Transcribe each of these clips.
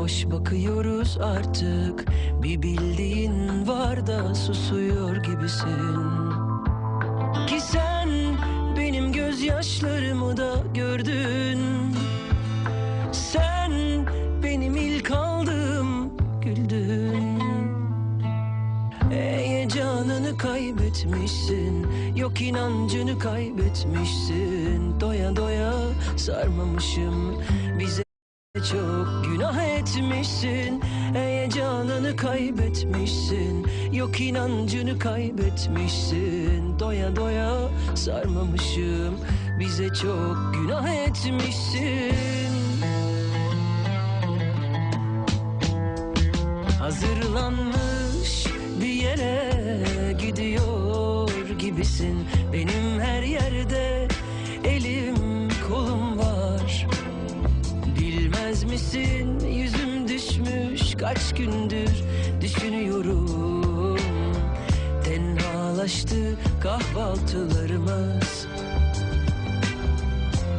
Bomboş bakıyoruz artık. Bir bildiğin var da susuyor gibisin. Ki sen benim gözyaşlarımı da gördün. Sen benim ilk aldığım güldün. Heyecanını kaybetmişsin. Yok inancını kaybetmişsin. Doya doya sarmamışım bize çok günah etmişsin Heyecanını kaybetmişsin. Yok inancını kaybetmişsin. Doya doya sarmamışım Bize çok günah etmişsin. Hazırlanmış bir yere gidiyor gibisin. Benim her yerde misin yüzüm düşmüş kaç gündür düşünüyorum. Tenhalaştı kahvaltılarımız.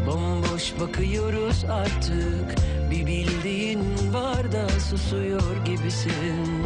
Bomboş bakıyoruz artık. Bir bildiğin var da susuyor gibisin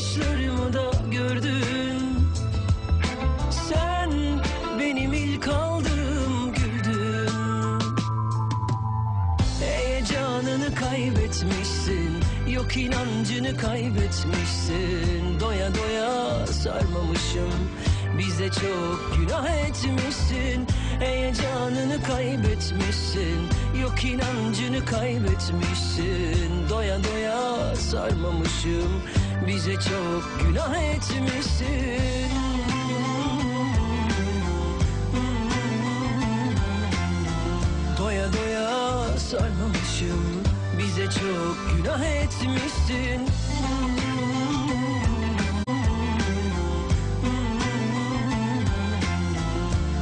gözyaşlarımı da gördün Sen benim ilk aldığım güldün. Heyecanını kaybetmişsin Yok inancını kaybetmişsin. Doya doya sarmamışım Bize çok günah etmişsin. Heyecanını kaybetmişsin Yok inancını kaybetmişsin. Doya doya sarmamışım Bize çok günah etmişsin. Doya doya sarmamışım. Bize çok günah etmişsin.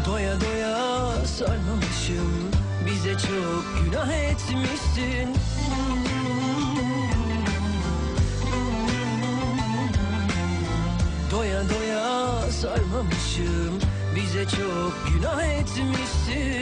Doya doya sarmamışım. Bize çok günah etmişsin sarmamışım. Bize çok günah etmişsin